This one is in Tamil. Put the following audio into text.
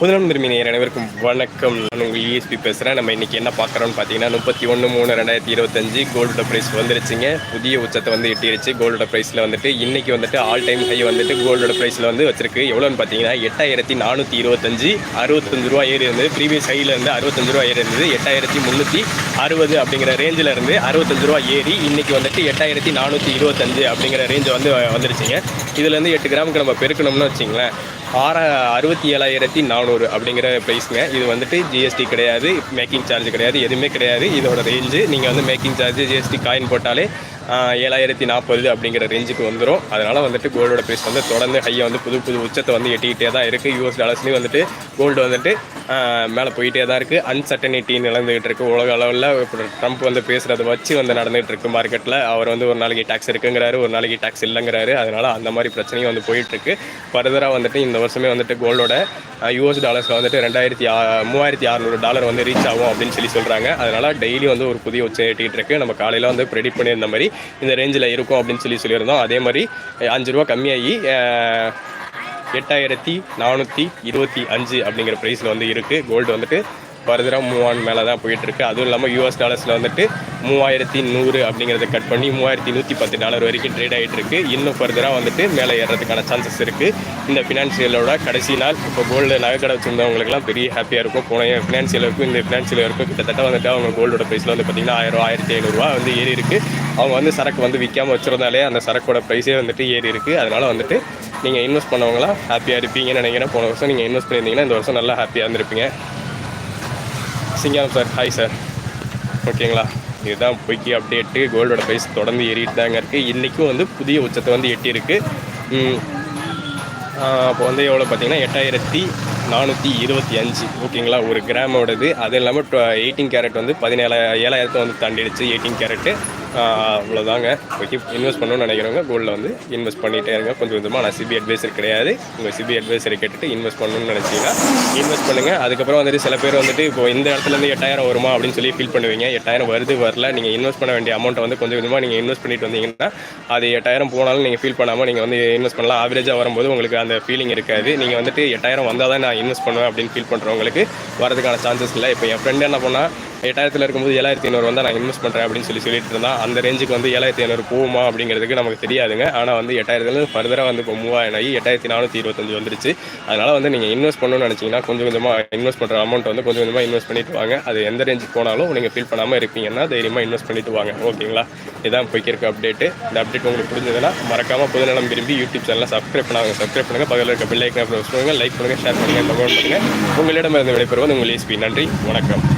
முதலாம் விரும்பி அனைவருக்கும் வணக்கம். நான் உங்கள் இஎஸ்பி பேசுகிறேன் நம்ம இன்றைக்கி என்ன பார்க்குறோம்னு பார்த்தீங்கன்னா முப்பத்தி ஒன்று மூணு ரெண்டாயிரத்தி இருபத்தஞ்சு கோல்டோட ப்ரைஸ் வந்துருச்சுங்க. புதிய உச்சத்தை வந்து எட்டிருச்சு. கோல்டோட ப்ரைஸில் வந்துட்டு இன்றைக்கி வந்துட்டு ஆல் டைம் ஹை வந்துட்டு கோல்டோட ப்ரைஸில் வந்து வச்சிருக்கு. எவ்வளோன்னு பார்த்தீங்கன்னா எட்டாயிரத்தி நானூற்றி இருபத்தஞ்சு அறுபத்தஞ்சு ரூபா ஏறி இருந்தது. ப்ரீவியஸ் ஹையில் இருந்து அறுபத்தஞ்சு ரூபா ஏறி இருந்தது. எட்டாயிரத்தி முந்நூற்றி அறுபது அப்படிங்கிற ரேஞ்சில் இருந்து அறுபத்தஞ்சு ரூபா ஏறி இன்றைக்கி வந்துட்டு எட்டாயிரத்தி நானூற்றி இருபத்தஞ்சு அப்படிங்கிற ரேஞ்சை வந்து வந்துருச்சுங்க. இதுலேருந்து எட்டு கிராமுக்கு நம்ம பெருக்கணும்னு வச்சிங்களேன். ஆற அறுபத்தி ஏழாயிரத்தி நானூறு அப்படிங்கிற ப்ரைஸுங்க இது வந்துட்டு ஜிஎஸ்டி கிடையாது. மேக்கிங் சார்ஜ் கிடையாது. எதுவுமே கிடையாது. இதோட ரேஞ்சு நீங்கள் வந்து மேக்கிங் சார்ஜ் ஜிஎஸ்டி காயின் போட்டாலே ஏழாயிரத்தி நாற்பது அப்படிங்கிற ரேஞ்சுக்கு வந்துடும் அதனால் வந்துட்டு கோல்டோட ப்ரைஸ் வந்து தொடர்ந்து ஹையை வந்து புது புது உச்சத்தை வந்து எட்டிக்கிட்டே தான் இருக்குது யூஎஸ் டாலர்ஸ்லேயும் வந்துட்டு கோல்டு வந்துட்டு மேலே போயிட்டே தான் இருக்குது அன்சர்டனிட்டி நடந்துகிட்டு இருக்குது உலக அளவில் இப்போ ட்ரம்ப் வந்து பேசுகிறத வச்சு வந்து நடந்துகிட்டு இருக்குது மார்க்கெட்டில் அவர் வந்து ஒரு நாளைக்கு டேக்ஸ் இருக்குங்கிறாரு ஒரு நாளைக்கு டேக்ஸ் இல்லைங்கிறாரு. அதனால் அந்த மாதிரி பிரச்சனையும் வந்து போயிட்டுருக்கு ஃபர்தராக வந்துட்டு இந்த வருஷமே வந்துட்டு கோல்டோட யூஎஸ் டாலர்ஸில் வந்துட்டு ரெண்டாயிரத்தி மூவாயிரத்தி அறநூறு டாலர் வந்து ரீச் ஆகும் அப்படின்னு சொல்லி சொல்கிறாங்க அதனால் டெய்லி வந்து ஒரு புதிய உச்சம் எட்டிகிட்டு இருக்குது நம்ம காலையில் வந்து ப்ரெடிக்ட் பண்ணியிருந்த மாதிரி இந்த ரேஞ்சில் இருக்கும் அப்படின்னு சொல்லி சொல்லியிருந்தோம். அதே மாதிரி அஞ்சு ரூபா கம்மியாகி அஹ், எட்டாயிரத்தி நானூற்றி இருபத்தி அஞ்சு அப்படிங்கிற ப்ரைஸில் வந்து இருக்குது கோல்டு வந்துட்டு ஃபர்தராக மூவான் மேலே தான் போயிட்டுருக்கு. அதுவும் இல்லாமல் யூஎஸ் டாலர்ஸில் வந்துட்டு மூவாயிரத்தி நூறு அப்படிங்கிறத கட் பண்ணி மூவாயிரத்தி நூற்றி பத்து டாலர் வரைக்கும் ட்ரேட் ஆகிட்டு இருக்கு இன்னும் ஃபர்தராக வந்துட்டு மேலே ஏறதுக்கான சான்சஸ் இருக்குது இந்த ஃபினான்ஷியலோட கடைசி நாள் இப்போ கோல்டு நகைக்கடை வச்சுருந்தவங்களுக்குலாம் பெரிய ஹாப்பியாக இருக்கும். போன ஃபினான்ஷியலுக்கும் இந்த ஃபினான்ஷியலுக்கும் கிட்டத்தட்ட வந்துட்டு அவங்க கோல்டோட ப்ரைஸில் வந்து பார்த்திங்கன்னா ஆயிரம் ஆயிரத்தி ஐநூறுரூவா வந்து ஏறி இருக்குது அவங்க வந்து சரக்கு வந்து விற்காம வச்சுருந்தாலே அந்த சரக்கோட ப்ரைஸே வந்துட்டு ஏறி இருக்குது அதனால் வந்துட்டு நீங்கள் இன்வெஸ்ட் பண்ணவங்களாம் ஹாப்பியாக இருப்பீங்கன்னு நினைக்கிறேன். போன வருஷம் நீங்கள் இன்வெஸ்ட் பண்ணியிருந்தீங்கன்னா இந்த வருஷம் நல்லா ஹாப்பியாக இருந்திருப்பீங்க. சிங்காரம் சார் ஹாய் சார் ஓகேங்களா? இதுதான் பொய்க்கு அப்டேட்டு கோல்டோட ப்ரைஸ் தொடர்ந்து ஏறிட்டு தாங்க இருக்குது இன்றைக்கும் வந்து புதிய உச்சத்தை வந்து எட்டியிருக்கு. அப்போ வந்து எவ்வளோ பார்த்தீங்கன்னா எட்டாயிரத்தி நானூற்றி இருபத்தி அஞ்சு. ஓகேங்களா? ஒரு கிராமோடது. அது இல்லாமல் எயிட்டீன் கேரட் வந்து பதினேழு ஏழாயிரத்தை வந்து தாண்டிடுச்சு எயிட்டீன் கேரட்டு அவ்வளோதாங்க ஓகே இன்வெஸ்ட் பண்ணணும்னு நினைக்கிறவங்க கோல்டில் வந்து இன்வெஸ்ட் பண்ணிகிட்டே இருங்க. கொஞ்சம் கொஞ்சமாக நான் சிபி அட்வைசர் கிடையாது. உங்கள் சிபி அட்வைசரை கேட்டுட்டு இன்வெஸ்ட் பண்ணணும்னு நினச்சிங்கன்னா இன்வெஸ்ட் பண்ணுங்கள் அதுக்கப்புறம் வந்துட்டு சில பேர் வந்துட்டு இப்போ இந்த இடத்துலேருந்து எட்டாயிரம் வருமா அப்படின்னு சொல்லி ஃபீல் பண்ணுவீங்க. எட்டாயிரம் வருது வரல. நீங்கள் இன்வெஸ்ட் பண்ண வேண்டிய அமௌண்ட்டை வந்து கொஞ்சம் கொஞ்சமாக நீங்கள் இன்வெஸ்ட் பண்ணிட்டு வந்தீங்கன்னா அது எட்டாயிரம் போனாலும் நீங்கள் ஃபீல் பண்ணாமல் நீங்கள் வந்து இன்வெஸ்ட் பண்ணலாம். ஆவரேஜாக வரும்போது உங்களுக்கு அந்த ஃபீலிங் இருக்காது. நீங்கள் வந்துட்டு எட்டாயிரம் வந்தால் தான் நான் இன்வெஸ்ட் பண்ணுவேன் அப்படின்னு ஃபீல் பண்ணுறவங்களுக்கு வரதுக்கான சான்சஸ் இல்லை. இப்போ என் ஃப்ரெண்டு என்ன பண்ணால் எட்டாயிரத்தில் இருக்கும்போது ஏழாயிரத்தி ஐநூறு வந்தால் நான் இன்வெஸ்ட் பண்ணுறேன் அப்படின்னு சொல்லி சொல்லிட்டு இருந்தான் அந்த ரேஞ்சுக்கு வந்து ஏழாயிரத்தி ஐநூறு போகுமா அப்படிங்கிறதுக்கு நமக்கு தெரியாதுங்க. ஆனால் வந்து எட்டாயிரத்துலேருந்து ஃபர்தராக வந்து இப்போ மூவாயிரம் ஆகி எட்டாயிரத்தி நானூற்றி இருபத்தஞ்சு வந்துருச்சு. அதனால் வந்து நீங்கள் இன்வெஸ்ட் பண்ணணும்னு நினச்சிங்கன்னா கொஞ்சம் கொஞ்சமாக இன்வெஸ்ட் பண்ணுற அமௌண்ட் வந்து கொஞ்சம் கொஞ்சமாக இன்வெஸ்ட் பண்ணிட்டு வாங்க. அது எந்த ரேஞ்சுக்கு போனாலும் நீங்கள் ஃபீல் பண்ணாமல் இருப்பீங்கன்னா தைரியமாக இன்வெஸ்ட் பண்ணிட்டு வாங்க. ஓகேங்களா? இதான் போய்க்கு அப்டேட்டு இந்த அப்டேட் உங்களுக்கு புரிஞ்சதுன்னா மறக்காமல் புதுநலம் விரும்பி யூடியூப் சேனலில் சப்ஸ்கிரைப் பண்ணாங்க சப்ஸ்கிரைப் பண்ணுங்கள் பக்கத்தில் இருக்க பெல் ஐக்கனை ப்ரெஸ் பண்ணுங்கள் லைக் பண்ணுங்கள் ஷேர் பண்ணுங்கள் கமெண்ட் பண்ணுங்கள் உங்களிடமிருந்து விடைபெறுவது உங்கள் எஸ்பி நன்றி. வணக்கம்.